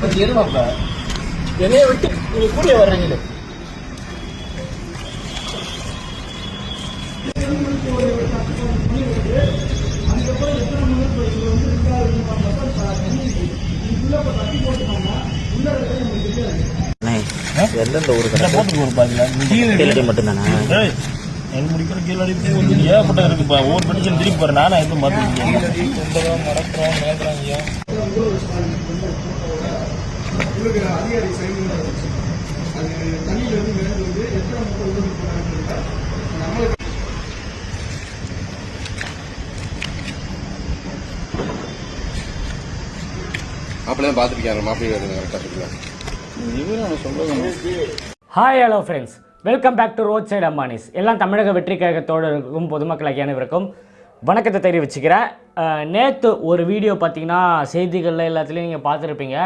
கொஞ்சம் இருமாப்ல என்னைய விட்டு நீங்க கூடிய வர்றீங்களே? எந்தெந்த ஊருக்கு கீழடி மட்டும்தானே? ஏய், எனக்கு முடிக்கிற கீழே அடி பூ வந்து ஏகப்பட்ட இருக்குப்பா? ஒவ்வொரு பெட்டிஷன் திருப்பி பாரு. நானும் எதுவும் மாற்றிருக்கேன் இருக்கிற அதிகாரி சைன் அது தண்ணியில இருந்து மேலே வந்து எத்தனை மக்கள் உதவி போறாங்க நம்மளுக்கு மாப்பிள்ளை கரெக்டாக hi hello friends welcome back to road side Ambanis எல்லாம் தமிழக வெற்றி கழகத்தோடு இருக்கும் பொதுமக்கள் அனைவருக்கும் வணக்கத்தை தெரிவிச்சுக்கிறேன். நேற்று ஒரு வீடியோ பார்த்தீங்கன்னா செய்திகளில் எல்லாத்துலேயும் நீங்கள் பார்த்துருப்பீங்க.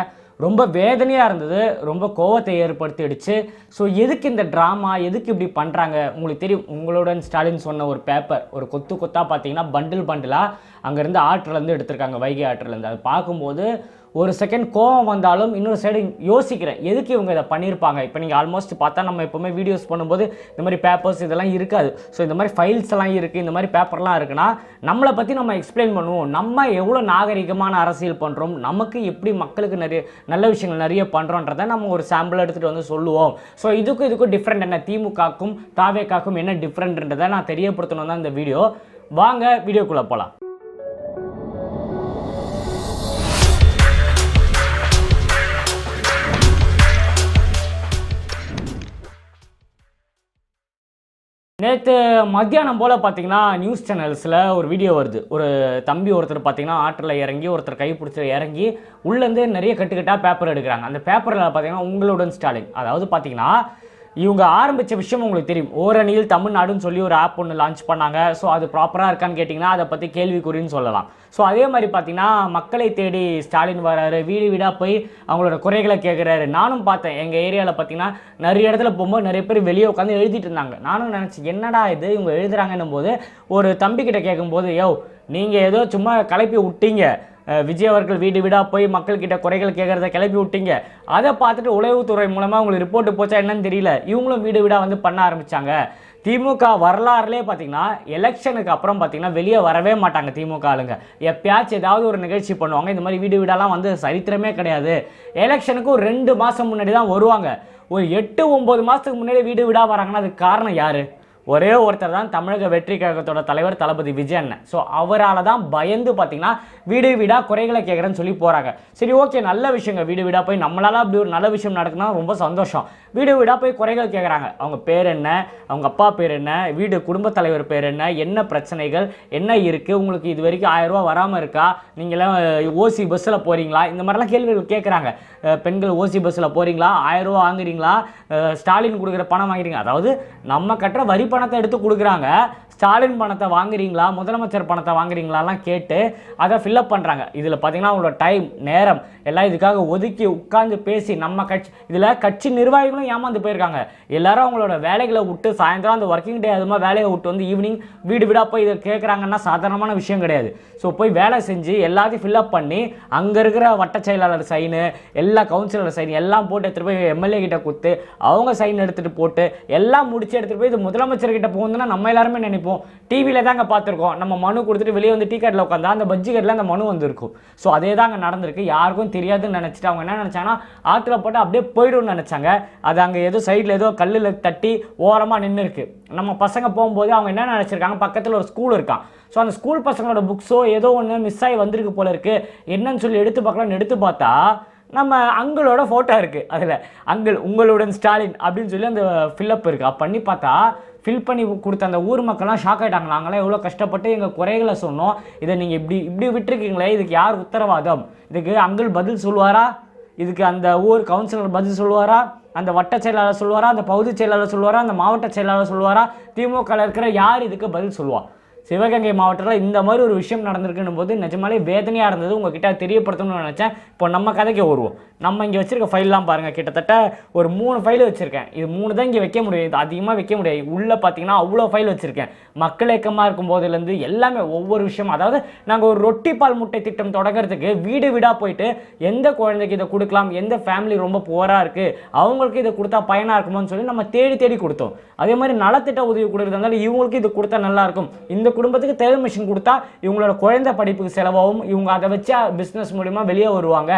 ரொம்ப வேதனையாக இருந்தது ரொம்ப கோவத்தை ஏற்படுத்திடுச்சு. ஸோ எதுக்கு இந்த ட்ராமா எதுக்கு இப்படி பண்ணுறாங்க உங்களுக்கு தெரியும் உங்களுடன் ஸ்டாலின் சொன்ன ஒரு பேப்பர் ஒரு கொத்து கொத்தாக பார்த்தீங்கன்னா பண்டில் பண்டிலாக அங்கேருந்து ஆற்றுலேருந்து எடுத்திருக்காங்க வைகை ஆற்றுலேருந்து. அது பார்க்கும்போது ஒரு செகண்ட் கோவம் வந்தாலும் இன்னொரு சைடு யோசிக்கிறேன். எதுக்கு இவங்க இதை பண்ணியிருப்பாங்க? இப்போ நீங்கள் ஆல்மோஸ்ட் பார்த்தா நம்ம எப்போவுமே வீடியோஸ் பண்ணும்போது இந்த மாதிரி பேப்பர்ஸ் இதெல்லாம் இருக்காது. ஸோ இந்த மாதிரி ஃபைல்ஸ் எல்லாம் இருக்குது இந்த மாதிரி பேப்பர்லாம் இருக்குன்னா நம்மளை பற்றி நம்ம எக்ஸ்பிளைன் பண்ணுவோம். நம்ம எவ்வளோ நாகரிகமான அரசியல் பண்ணுறோம் நமக்கு எப்படி மக்களுக்கு நிறைய நல்ல விஷயங்கள் நிறைய பண்ணுறோன்றதை நம்ம ஒரு சாம்பிள் எடுத்துகிட்டு வந்து சொல்லுவோம். ஸோ இதுக்கும் இதுக்கும் டிஃப்ரெண்ட் என்ன? திமுகக்கும் தாவேக்காக்கும் என்ன டிஃப்ரெண்ட்ன்றதை நான் தெரியப்படுத்தணும் தான் இந்த வீடியோ வாங்க வீடியோக்குள்ளே போகலாம் நேற்று மத்தியானம் போல் பார்த்தீங்கன்னா நியூஸ் சேனல்ஸில் ஒரு வீடியோ வருது. ஒரு தம்பி ஒருத்தர் பார்த்தீங்கன்னா ஆற்றில் இறங்கி ஒருத்தர் கை பிடிச்சி இறங்கி உள்ளேருந்து நிறைய கட்டுக்கட்டாக பேப்பர் எடுக்கிறாங்க. அந்த பேப்பரில் பார்த்தீங்கன்னா உங்களுடன் ஸ்டாலின். அதாவது பார்த்தீங்கன்னா இவங்க ஆரம்பித்த விஷயம் உங்களுக்கு தெரியும். ஓரணியில் தமிழ்நாடுன்னு சொல்லி ஒரு ஆப் ஒன்று லான்ச் பண்ணாங்க. ஸோ அது ப்ராப்பராக இருக்கான்னு கேட்டிங்கன்னா அதை பற்றி கேள்விக்குறின்னு சொல்லலாம். ஸோ அதே மாதிரி பார்த்தீங்கன்னா மக்களை தேடி ஸ்டாலின் வராரு. வீடு வீடாக போய் அவங்களோட குறைகளை கேட்குறாரு நானும் பார்த்தேன். எங்கள் ஏரியாவில் பார்த்தீங்கன்னா நிறைய இடத்துல போகும்போது நிறைய பேர் வெளியே உட்காந்து எழுதிட்டு இருந்தாங்க. நானும் நினச்சேன் என்னடா இது? இவங்க எழுதுறாங்கன்னும் போது ஒரு தம்பிக்கிட்ட கேட்கும்போது யோ நீங்கள் ஏதோ சும்மா கலப்பி விட்டீங்க. விஜய் அவர்கள் வீடு வீடாக போய் மக்கள்கிட்ட குறைகள் கேட்குறத கிளப்பி விட்டீங்க. அதை பார்த்துட்டு உளவுத்துறை மூலமாக உங்களுக்கு ரிப்போர்ட்டு போச்சா என்னன்னு தெரியல. இவங்களும் வீடு வீடாக வந்து பண்ண ஆரம்பித்தாங்க திமுக வரலாறுலேயே பார்த்தீங்கன்னா எலெக்ஷனுக்கு அப்புறம் பார்த்தீங்கன்னா வெளியே வரவே மாட்டாங்க திமுக ஆளுங்க. எப்பயாச்சும் ஏதாவது ஒரு நிகழ்ச்சி பண்ணுவாங்க. இந்த மாதிரி வீடு வீடெல்லாம் வந்து சரித்திரமே கிடையாது. எலெக்ஷனுக்கு ஒரு ரெண்டு மாதம் முன்னாடி தான் வருவாங்க. ஒரு எட்டு ஒம்பது மாதத்துக்கு முன்னாடி வீடு வீடாக வராங்கன்னா அதுக்கு காரணம் யார்? ஒரே ஒருத்தர் தான் தமிழக வெற்றி கழகத்தோட தலைவர் தளபதி விஜய் அண்ணன் ஸோ அவரால் தான் பயந்து பார்த்தீங்கன்னா வீடு வீடாக குறைகளை கேட்குறேன்னு சொல்லி போகிறாங்க சரி ஓகே நல்ல விஷயங்க. வீடு வீடாக போய் நம்மளால அப்படி ஒரு நல்ல விஷயம் நடக்குன்னா ரொம்ப சந்தோஷம். வீடு வீடாக போய் குறைகள் கேட்குறாங்க அவங்க பேர் என்ன? அவங்க அப்பா பேர் என்ன? வீடு குடும்பத் தலைவர் பேர் என்ன? என்ன பிரச்சனைகள்? என்ன இருக்குது உங்களுக்கு இது வரைக்கும் ஆயிரம் வராமல் இருக்கா? நீங்களாம் ஓசி பஸ்ஸில் போகிறீங்களா இந்த மாதிரிலாம் கேள்விகள் கேட்குறாங்க பெண்கள் ஓசி பஸ்ஸில் போகிறீங்களா ஆயிரம் ரூபா வாங்குறீங்களா? ஸ்டாலின் கொடுக்குற பணம் வாங்குறீங்க. அதாவது நம்ம கட்டுற வரி பணத்தை எடுத்து கொடுக்குறாங்க. ஸ்டாலின் பணத்தை வாங்குறீங்களா முதலமைச்சர் பணத்தை வாங்குறீங்களாலாம் கேட்டு அதை ஃபில்லப் பண்ணுறாங்க இதில் பார்த்தீங்கன்னா அவங்களோட டைம் நேரம் எல்லாம் இதுக்காக ஒதுக்கி உட்காந்து பேசி நம்ம கட்சி இதில் கட்சி நிர்வாகிகளும் ஏமாந்து போயிருக்காங்க. எல்லாரும் அவங்களோட வேலைகளை விட்டு சாயந்தரம் அந்த ஒர்க்கிங் டே அது மாதிரி வேலையை விட்டு வந்து ஈவினிங் வீடு வீடாக போய் இதை கேட்குறாங்கன்னா சாதாரணமான விஷயம் கிடையாது. ஸோ போய் வேலை செஞ்சு எல்லாத்தையும் ஃபில்அப் பண்ணி அங்கே இருக்கிற வட்ட செயலாளர் சைனு எல்லா கவுன்சிலர் சைன் எல்லாம் போட்டு எடுத்துகிட்டு போய் எம்எல்ஏ கிட்ட கொடுத்து அவங்க சைன் எடுத்துகிட்டு போட்டு எல்லாம் முடிச்சு எடுத்துகிட்டு போய் இது முதலமைச்சர் கிட்ட போகுதுன்னா நம்ம எல்லாருமே நினைப்போம். டிவியில் தாங்க பார்த்துருக்கோம். நம்ம மனு கொடுத்துட்டு வெளியே வந்து டீ கட்டில் உட்காந்தா அந்த பஜ்ஜி கடையில் அந்த மனு வந்திருக்கும். ஸோ அதே தாங்க நடந்திருக்கு. யாருக்கும் தெரியாதுன்னு நினச்சிட்டு அவங்க என்ன நினச்சாங்கன்னா ஆற்றுல போட்டு அப்படியே போய்டும்னு நினச்சாங்க. அது அங்கே ஏதோ சைடில் ஏதோ கல்லில் தட்டி ஓரமாக நின்று இருக்கு நம்ம பசங்க போகும்போது அவங்க என்ன நினச்சிருக்காங்க பக்கத்தில் ஒரு ஸ்கூல் இருக்கான் ஸோ அந்த ஸ்கூல் பசங்களோட புக்ஸோ ஏதோ ஒன்று மிஸ் ஆகி வந்திருக்கு போல இருக்குது என்னன்னு சொல்லி எடுத்து பார்க்கலாம்னு எடுத்து பார்த்தா நம்ம அங்கிளோட ஃபோட்டோ இருக்குது அதில். அங்கிள் உங்களுடன் ஸ்டாலின் அப்படின்னு சொல்லி அந்த ஃபில்லப் இருக்குது அப்போ பண்ணி பார்த்தா ஃபில் பண்ணி கொடுத்த அந்த ஊர் மக்கள்லாம் ஷாக் ஆகிட்டாங்க நாங்களாம் எவ்வளோ கஷ்டப்பட்டு எங்கள் குறைகளை சொன்னோம். இதை நீங்கள் இப்படி இப்படி விட்டுருக்கீங்களே இதுக்கு யார் உத்தரவாதம்? இதுக்கு அங்கிள் பதில் சொல்லுவாரா? இதுக்கு அந்த ஊர் கவுன்சிலர் பதில் சொல்லுவாரா? அந்த வட்ட செயலாளர் சொல்லுவாரா? அந்த பகுதி செயலாளர் சொல்லுவாரா? அந்த மாவட்ட செயலாளர் சொல்லுவாரா? திமுகவில் இருக்கிற யார் இதுக்கு பதில் சொல்லுவா? சிவகங்கை மாவட்டத்தில் இந்த மாதிரி ஒரு விஷயம் நடந்திருக்குன்னும் போது நிஜமாலே வேதனையாக இருந்தது. உங்ககிட்ட தெரியப்படுத்தணும்னு நினச்சேன். இப்போ நம்ம கதைக்கு வருவோம். நம்ம இங்கே வச்சுருக்க ஃபைல்லாம் பாருங்கள் கிட்டத்தட்ட ஒரு மூணு ஃபைல் வச்சுருக்கேன். இது மூணு தான் இங்கே வைக்க முடியும். இது அதிகமாக வைக்க முடியாது. உள்ளே பார்த்தீங்கன்னா அவ்வளோ ஃபைல் வச்சுருக்கேன். மக்கள் இயக்கமாக இருக்கும் போதுலேருந்து எல்லாமே ஒவ்வொரு விஷயம் அதாவது நாங்கள் ஒரு ரொட்டி பால் முட்டை திட்டம் தொடங்குறதுக்கு வீடு வீடாக போயிட்டு எந்த குழந்தைக்கு இதை கொடுக்கலாம் எந்த ஃபேமிலி ரொம்ப புவராக இருக்குது அவங்களுக்கு இதை கொடுத்தா பயனாக இருக்குமோன்னு சொல்லி நம்ம தேடி தேடி கொடுத்தோம். அதே மாதிரி நலத்திட்ட உதவி கொடுக்குறதுனால இவங்களுக்கு இது கொடுத்தா நல்லாயிருக்கும் இந்த குடும்பத்துக்கு தையல் மிஷின் கொடுத்தா இவங்களோட குழந்தை படிப்புக்கு செலவாகும். இவங்க அதை வச்சு பிஸ்னஸ் மூலிமா வெளியே வருவாங்க.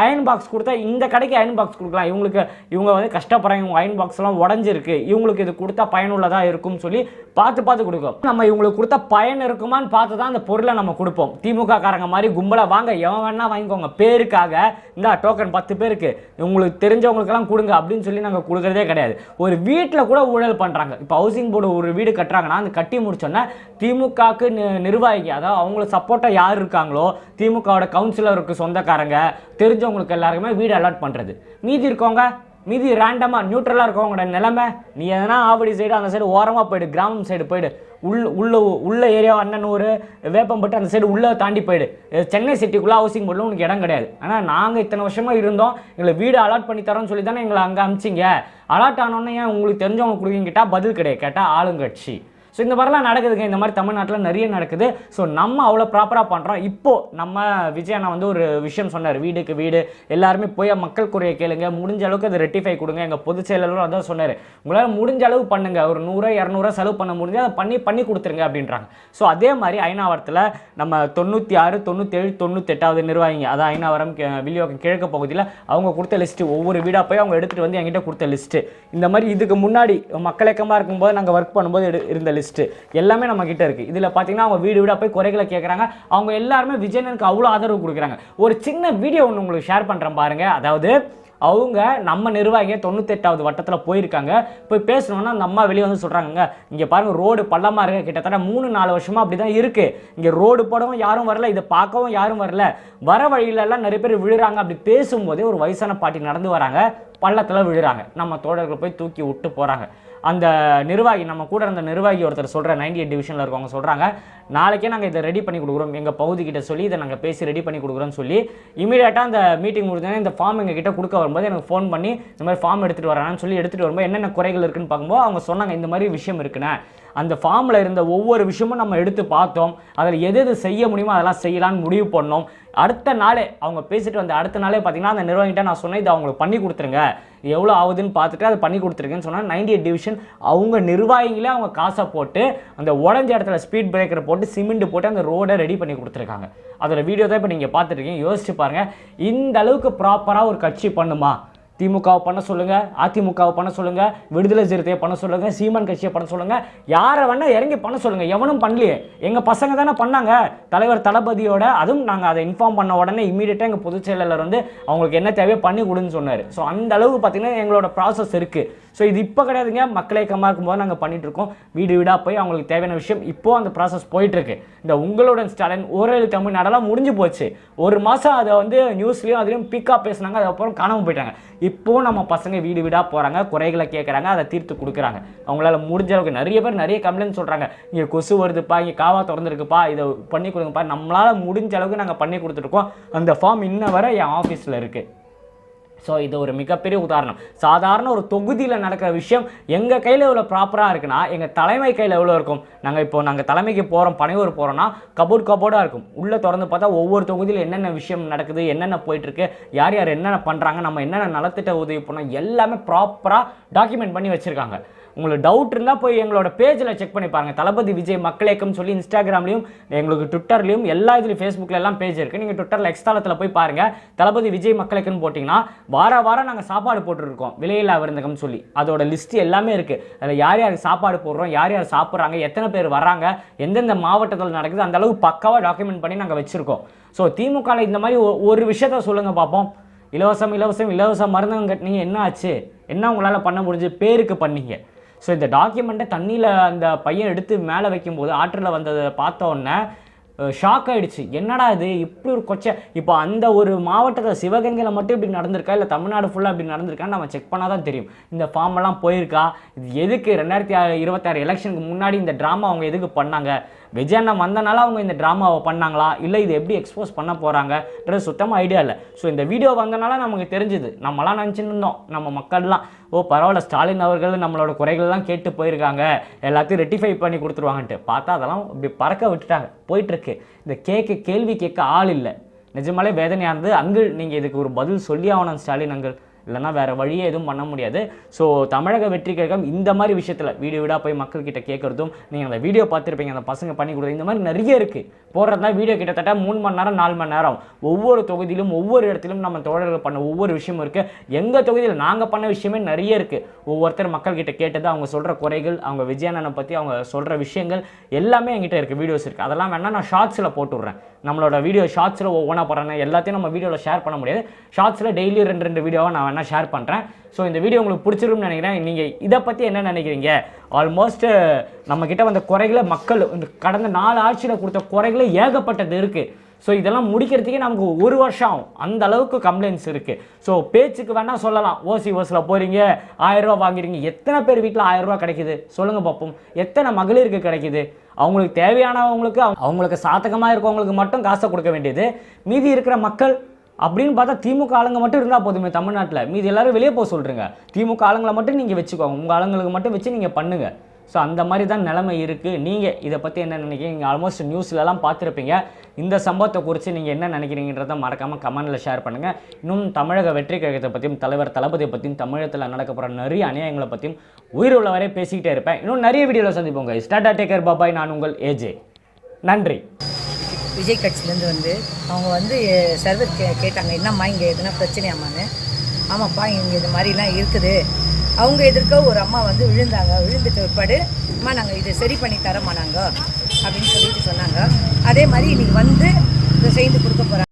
அயன் பாக்ஸ் கொடுத்தா இந்த கடைக்கு அயன் பாக்ஸ் கொடுக்கலாம். இவங்களுக்கு இவங்க வந்து கஷ்டப்படுறாங்க இவங்க அயன் பாக்ஸ்லாம் உடஞ்சிருக்கு. இவங்களுக்கு இது கொடுத்தா பயனுள்ளதாக இருக்கும்னு சொல்லி பார்த்து பார்த்து கொடுக்கும். நம்ம இவங்களுக்கு கொடுத்தா பயன் இருக்குமான்னு பார்த்து தான் அந்த பொருளை நம்ம கொடுப்போம். திமுக காரங்க மாதிரி கும்பலை வாங்க எவன் வேணா வாங்கிக்கோங்க. பேருக்காக இந்த டோக்கன் பத்து பேருக்கு உங்களுக்கு தெரிஞ்சவங்களுக்கெல்லாம் கொடுங்க அப்படின்னு சொல்லி நாங்கள் கொடுக்குறதே கிடையாது. ஒரு வீட்டில் கூட ஊழல் பண்ணுறாங்க இப்போ ஹவுசிங் போர்டு ஒரு வீடு கட்டுறாங்கன்னா அந்த கட்டி முடிச்சோன்னா திமுகவுக்கு நிர்வாகி அதாவது அவங்களுக்கு சப்போர்ட்டாக யார் இருக்காங்களோ திமுகவோட கவுன்சிலருக்கு சொந்தக்காரங்க தெரிஞ்சவங்களுக்கு எல்லாருக்குமே வீடு அலாட் பண்ணுறது மீதி இருக்கவங்க மீதி ரேண்டமாக நியூட்ரலாக இருக்கவங்களோட நிலைமை நீ எதனா ஆவடி சைடு அந்த சைடு ஓரமாக போயிடு கிராமம் சைடு போயிடு. உள்ள உள்ள உள்ள ஏரியா அண்ணனூர் வேப்பம்பட்டு அந்த சைடு உள்ளே தாண்டி போயிடு. சென்னை சிட்டிக்குள்ளே ஹவுசிங் போர்டில் உனக்கு இடம் கிடையாது. ஆனால் நாங்கள் இத்தனை வருஷமாக இருந்தோம் எங்களை வீடு அலாட் பண்ணி தரோம்னு சொல்லி தானே எங்களை அங்கே அமிச்சிங்க. அலாட் ஆனோன்னே ஏன் உங்களுக்கு தெரிஞ்சவங்க கொடுக்குறீங்க கேட்டால் பதில் கிடையாது. கேட்டால் ஆளுங்கட்சி. ஸோ இந்த மாதிரிலாம் நடக்குதுங்க. இந்த மாதிரி தமிழ்நாட்டில் நிறைய நடக்குது. ஸோ நம்ம அவ்வளோ ப்ராப்பராக பண்ணுறோம் இப்போது நம்ம விஜய் அண்ணா வந்து ஒரு விஷயம் சொன்னார். வீடுக்கு வீடு எல்லாருமே போய் மக்கள் குறையை கேளுங்க. முடிஞ்ச அளவுக்கு அதை ரெட்டிஃபை கொடுங்க. எங்கள் பொதுச் செயலாளரும் அதான் சொன்னார். உங்களால் முடிஞ்ச அளவு பண்ணுங்க. ஒரு நூறு இரநூறுவா செலவு பண்ண முடிஞ்சு அதை பண்ணி பண்ணி கொடுத்துருங்க அப்படின்றாங்க. ஸோ அதே மாதிரி ஐநாவரத்தில் நம்ம தொண்ணூற்றி ஆறு தொண்ணூற்றேழு தொண்ணூத்தெட்டாவது நிர்வாகிங்க அதான் ஐநாவரம் கி- வில்லிவாக்கம் கிழக்கு பகுதியில் அவங்க கொடுத்த லிஸ்ட்டு ஒவ்வொரு வீடாக போய் அவங்க எடுத்துகிட்டு வந்து என்கிட்ட கொடுத்த லிஸ்ட்டு இந்த மாதிரி இதுக்கு முன்னாடி மக்களியக்கமாக இருக்கும்போது நாங்கள் ஒர்க் பண்ணும்போது எடு- இருந்த லிஸ்ட்டு எல்லாமே நம்ம கிட்ட இருக்குது இதில் பார்த்தீங்கன்னா அவங்க வீடு வீடாக போய் குறைகளை கேட்குறாங்க அவங்க எல்லாருமே விஜயனுக்கு அவ்வளோ ஆதரவு கொடுக்குறாங்க. ஒரு சின்ன வீடியோ ஒன்று உங்களுக்கு ஷேர் பண்ணுறேன் பாருங்கள் அதாவது அவங்க நம்ம நிர்வாகிங்க தொண்ணூத்தெட்டாவது வட்டத்தில் போயிருக்காங்க. போய் பேசணும்னா அந்த அம்மா வெளியே வந்து சொல்கிறாங்க இங்கே பாருங்கள் ரோடு பள்ளமாக இருக்கு. கிட்டத்தட்ட மூணு நாலு வருஷமாக அப்படி தான் இருக்குது இங்கே ரோடு போடவும் யாரும் வரல இதை பார்க்கவும் யாரும் வரல. வர வழியிலெல்லாம் நிறைய பேர் விழுறாங்க. அப்படி பேசும்போதே ஒரு வயசான பாட்டி நடந்து வராங்க. பள்ளத்தில் விழுறாங்க. நம்ம தோழர்கள் போய் தூக்கி விட்டு போகிறாங்க அந்த நிர்வாகி நம்ம கூட இருந்த நிர்வாகி ஒருத்தர் சொல்கிற நைன்டி எயிட் டிவிஷனில் இருக்கவங்க சொல்கிறாங்க நாளைக்கே நாங்கள் இதை ரெடி பண்ணி கொடுக்குறோம். எங்கள் பகுதிக்கிட்ட சொல்லி இதை நாங்கள் பேசி ரெடி பண்ணி கொடுக்குறோம்னு சொல்லி இமீடியட்டாக அந்த மீட்டிங் முடிஞ்சோடனே இந்த ஃபார்ம் எங்கள் கிட்டே கொடுக்க வரும்போது எனக்கு ஃபோன் பண்ணி இந்த மாதிரி ஃபார்ம் எடுத்துகிட்டு வரானு சொல்லி எடுத்துகிட்டு வரும்போது என்னென்ன குறைகள் இருக்குன்னு பார்க்கும்போது அவங்க சொன்னாங்க இந்த மாதிரி விஷயம் இருக்குண்ணே அந்த ஃபார்மில் இருந்த ஒவ்வொரு விஷயமும் நம்ம எடுத்து பார்த்தோம். அதில் எது எது செய்ய முடியுமோ அதெல்லாம் செய்யலாம்னு முடிவு பண்ணோம். அடுத்த நாளே அவங்க பேசிட்டு வந்த அடுத்த நாளே பார்த்தீங்கன்னா அந்த நிர்வாகிட்ட நான் சொன்னேன் இது அவங்களுக்கு பண்ணி கொடுத்துருங்க. எவ்வளோ ஆகுதுன்னு பார்த்துட்டு அதை பண்ணி கொடுத்துருக்கேன்னு சொன்னால் நைன்டி எயிட் டிவிஷன் அவங்க நிர்வாகிகளே அவங்க காசை போட்டு அந்த உடஞ்ச இடத்துல ஸ்பீட் பிரேக்கரை போட்டு சிமெண்ட் போட்டு அந்த ரோடை ரெடி பண்ணி கொடுத்துருக்காங்க. அதோட வீடியோ தான் இப்போ நீங்கள் பார்த்துருக்கீங்க யோசிச்சு பாருங்கள் இந்த அளவுக்கு ப்ராப்பராக ஒரு கட்சி பண்ணுமா? திமுகவை பண்ண சொல்லுங்க அதிமுகவை பண்ண சொல்லுங்க விடுதலை சிறுத்தையை பண்ண சொல்லுங்க சீமான் கட்சியை பண்ண சொல்லுங்க யாரை வேணால் இறங்கி பண்ண சொல்லுங்க எவனும் பண்ணலையே. எங்க பசங்க தானே பண்ணாங்க. தலைவர் தளபதியோட அதுவும் நாங்கள் அதை இன்ஃபார்ம் பண்ண உடனே இமீடியட்டாக எங்கள் பொதுச் செயலாளர் வந்து அவங்களுக்கு என்ன தேவையோ பண்ணி கொடுன்னு சொன்னார். ஸோ அந்த அளவு பார்த்தீங்கன்னா எங்களோட ப்ராசஸ் இருக்குது ஸோ இது இப்போ கிடையாதுங்க. மக்களே கம்மா இருக்கும்போது நாங்கள் பண்ணிகிட்ருக்கோம் வீடு வீடாக போய் அவங்களுக்கு தேவையான விஷயம் இப்போது அந்த ப்ராசஸ் போயிட்டுருக்கு. இந்த உங்களுடன் ஸ்டாலின் ஓரளவு தமிழ்நாடெல்லாம் முடிஞ்சு போச்சு. ஒரு மாதம் அதை வந்து நியூஸ்லேயும் அதுலேயும் பிக்காக பேசுனாங்க அதுக்கப்புறம் காணாமல் போயிட்டாங்க. இப்போவும் நம்ம பசங்க வீடு வீடாக போகிறாங்க குறைகளை கேட்குறாங்க அதை தீர்த்து கொடுக்குறாங்க. அவங்களால முடிஞ்ச அளவுக்கு நிறைய பேர் நிறைய கம்ப்ளைண்ட் சொல்கிறாங்க இங்கே கொசு வருதுப்பா இங்கே காவா திறந்துருக்குப்பா இதை பண்ணி கொடுங்கப்பா. நம்மளால் முடிஞ்ச அளவுக்கு நாங்கள் பண்ணி கொடுத்துருக்கோம் அந்த ஃபார்ம் இன்ன வரை என் ஆஃபீஸில் இருக்குது ஸோ இது ஒரு மிகப்பெரிய உதாரணம். சாதாரண ஒரு தொகுதியில் நடக்கிற விஷயம் எங்கள் கையில் எவ்வளோ ப்ராப்பராக இருக்குன்னா எங்கள் தலைமை கையில் எவ்வளோ இருக்கும்? நாங்கள் இப்போ நாங்கள் தலைமைக்கு போகிறோம் பனையூர் போகிறோம்னா கபோர்ட் கபோர்டாக இருக்கும். உள்ளே திறந்து பார்த்தா ஒவ்வொரு தொகுதியில் என்னென்ன விஷயம் நடக்குது என்னென்ன போயிட்டுருக்கு யார் யார் என்னென்ன பண்ணுறாங்க நம்ம என்னென்ன நலத்திட்ட உதவி பண்ணோம் எல்லாமே ப்ராப்பராக டாக்குமெண்ட் பண்ணி வச்சுருக்காங்க. உங்களுக்கு டவுட் இருந்தால் போய் எங்களோட பேஜில் செக் பண்ணி பாருங்கள் தளபதி விஜய் மக்களேக்கம் சொல்லி இன்ஸ்டாகிராம்லையும் எங்களுக்கு ட்விட்டர்லையும் எல்லா இதுலையும் ஃபேஸ்புக்கில் எல்லாம் பேஜ் இருக்குது நீங்கள் ட்விட்டரில் எக்ஸ்தாலத்தில் போய் பாருங்கள் தளபதி விஜய் மக்கள் போட்டிங்கன்னா வார வாரம் நாங்கள் சாப்பாடு போட்டுருக்கோம். விலையில்லா விருந்தகம் சொல்லி. அதோட லிஸ்ட் எல்லாமே இருக்குது அதில் யார் யார் சாப்பாடு போடுறோம் யார் யார் சாப்பிட்றாங்க எத்தனை பேர் வராங்க எந்தெந்த மாவட்டத்தில் நடக்குது அந்த அளவுக்கு பக்காவாக டாக்குமெண்ட் பண்ணி நாங்கள் வச்சுருக்கோம். ஸோ திமுகவில் இந்த மாதிரி ஒ- ஒரு விஷயத்த சொல்லுங்கள் பார்ப்போம் இலவசம் இலவசம் இலவச மருந்தகம் கட்டினீங்க என்ன ஆச்சு? என்ன உங்களால் பண்ண முடிஞ்சு? பேருக்கு பண்ணீங்க. ஸோ இந்த டாக்குமெண்ட்டை தண்ணியில் அந்த பையன் எடுத்து மேலே வைக்கும்போது ஆற்றில் வந்ததை பார்த்த உடனே ஷாக் ஆகிடுச்சு என்னடா இது? இப்படி ஒரு கொச்சை. இப்போ அந்த ஒரு மாவட்டத்தில் சிவகங்கையில் மட்டும் இப்படி நடந்திருக்கா? இல்லை தமிழ்நாடு ஃபுல்லாக இப்படி நடந்திருக்கான்னு நம்ம செக் பண்ணால் தான் தெரியும். இந்த ஃபார்ம் எல்லாம் போயிருக்கா? இது எதுக்கு ரெண்டாயிரத்தி இருபத்தாறு எலெக்ஷனுக்கு முன்னாடி இந்த ட்ராமா அவங்க எதுக்கு பண்ணாங்க? விஜய் அண்ணன் வந்தனால அவங்க இந்த ட்ராமாவை பண்ணாங்களா? இல்லை இது எப்படி எக்ஸ்போஸ் பண்ண போகிறாங்கன்றது சுத்தமாக ஐடியா இல்லை. ஸோ இந்த வீடியோ வந்தனால நமக்கு தெரிஞ்சுது. நம்மலாம் நினச்சின்னு இருந்தோம் நம்ம மக்கள்லாம் ஓ பரவாயில்ல ஸ்டாலின் அவர்கள் நம்மளோட குறைகள்லாம் கேட்டு போயிருக்காங்க. எல்லாத்தையும் ரெட்டிஃபை பண்ணி கொடுத்துருவாங்கன்ட்டு. பார்த்தா அதெல்லாம் இப்படி பறக்க விட்டுட்டாங்க. போயிட்டுருக்கு இந்த கேட்க கேள்வி கேட்க ஆள் இல்லை. நிஜமாலே வேதனையானது. அங்கு அங்கிள் நீங்கள் இதுக்கு ஒரு பதில் சொல்லி ஆகணும் ஸ்டாலின் அங்கிள். இல்லைன்னா வேறு வழியே எதுவும் பண்ண முடியாது. ஸோ தமிழக வெற்றி கழகம் இந்த மாதிரி விஷயத்தில் வீடியோ வீடாக போய் மக்கள்கிட்ட கேட்குறதும் நீங்கள் அந்த வீடியோ பார்த்துருப்பீங்க அந்த பசங்க பண்ணி கொடுத்து இந்த மாதிரி நிறைய இருக்குது போடுறதுனா வீடியோ கிட்டத்தட்ட மூணு மணி நேரம் நாலு மணி நேரம். ஒவ்வொரு தொகுதியிலும் ஒவ்வொரு இடத்திலும் நம்ம தோழர்கள் பண்ண ஒவ்வொரு விஷயமும் இருக்குது எங்கள் தொகுதியில் நாங்கள் பண்ண விஷயமே நிறைய இருக்குது ஒவ்வொருத்தர் மக்கள்கிட்ட கேட்டது அவங்க சொல்கிற குறைகள் அவங்க விஜயானனை பற்றி அவங்க சொல்கிற விஷயங்கள் எல்லாமே என்கிட்ட இருக்குது வீடியோஸ் இருக்குது அதெல்லாம் வேணால் நான் ஷார்ட்ஸில் போட்டு விட்றேன் நம்மளோட வீடியோ ஷார்ட்ஸில் ஒவ்வொன்றா போடுறேன் எல்லாத்தையும் நம்ம வீடியோவில் ஷேர் பண்ண முடியாது. ஷார்ட்ஸில் டெய்லியும் ரெண்டு ரெண்டு வீடியோவாக நான் வேணால் ஷேர் பண்ணுறேன் ஸோ இந்த வீடியோ உங்களுக்கு பிடிச்சிருக்கும்னு நினைக்கிறேன். நீங்கள் இதை பற்றி என்ன நினைக்கிறீங்க? ஆல்மோஸ்ட் நம்மக்கிட்ட வந்த குறைகளை மக்கள் இந்த கடந்த நாலு ஆட்சியில் கொடுத்த குறைகளை ஏகப்பட்டது இருக்குது ஸோ இதெல்லாம் முடிக்கிறதுக்கே நமக்கு ஒரு வருஷம் ஆகும். அந்த அளவுக்கு கம்ப்ளைண்ட்ஸ் இருக்குது ஸோ பேச்சுக்கு வேணால் சொல்லலாம். ஓசி ஓஸில் போகிறீங்க ஆயிரரூவா வாங்குறீங்க. எத்தனை பேர் வீட்டில் ஆயிரரூவா கிடைக்குது? சொல்லுங்கள் பார்ப்போம். எத்தனை மகளிருக்கு கிடைக்குது? அவங்களுக்கு தேவையானவங்களுக்கு அவங்களுக்கு சாதகமாக இருக்கவங்களுக்கு மட்டும் காசை கொடுக்க வேண்டியது. மீதி இருக்கிற மக்கள் அப்படின்னு பார்த்தா திமுக ஆளுங்க மட்டும் இருந்தால் போதுமே தமிழ்நாட்டில். மீதி எல்லாரும் வெளியே போக சொல்கிறீங்க திமுக ஆளுங்களை மட்டும் நீங்கள் வச்சுக்கோங்க உங்கள் ஆளுங்களுக்கு மட்டும் வச்சு நீங்கள் பண்ணுங்கள் ஸோ அந்த மாதிரி தான் நிலைமை இருக்குது நீங்கள் இதை பற்றி என்ன நினைக்கிறீங்க? நீங்கள் ஆல்மோஸ்ட் நியூஸ்லலாம் பார்த்துருப்பீங்க. இந்த சம்பவத்தை குறித்து நீங்கள் என்ன நினைக்கிறீங்கன்றத மறக்காமல் கமெண்டில் ஷேர் பண்ணுங்கள் இன்னும் தமிழக வெற்றி கழகத்தை பற்றியும் தலைவர் தளபதியை பற்றியும் தமிழகத்தில் நடக்க போகிற நிறைய அநியாயங்களை பற்றியும் உயிர் உள்ளவரை பேசிக்கிட்டே இருப்பேன். இன்னும் நிறைய வீடியோவில் சந்திப்போங்க ஸ்டாட்டா டேக்கர் பாபாய் நான் உங்கள் ஏஜே நன்றி. விஜய் கட்சிலேருந்து வந்து அவங்க வந்து சர்வர் கே கேட்டாங்க என்னம்மா இங்கே எதுனா பிரச்சனையாமான்னு ஆமாப்பா இங்கே இது மாதிரிலாம் இருக்குது. அவங்க எதிர்க்க ஒரு அம்மா வந்து விழுந்தாங்க. விழுந்துட்டு பிற்பாடு அம்மா நாங்கள் இதை சரி பண்ணி தரமானாங்க அப்படின்னு சொல்லிட்டு சொன்னாங்க. அதே மாதிரி இன்னைக்கு வந்து இதை செய்து கொடுக்க போகிறாங்க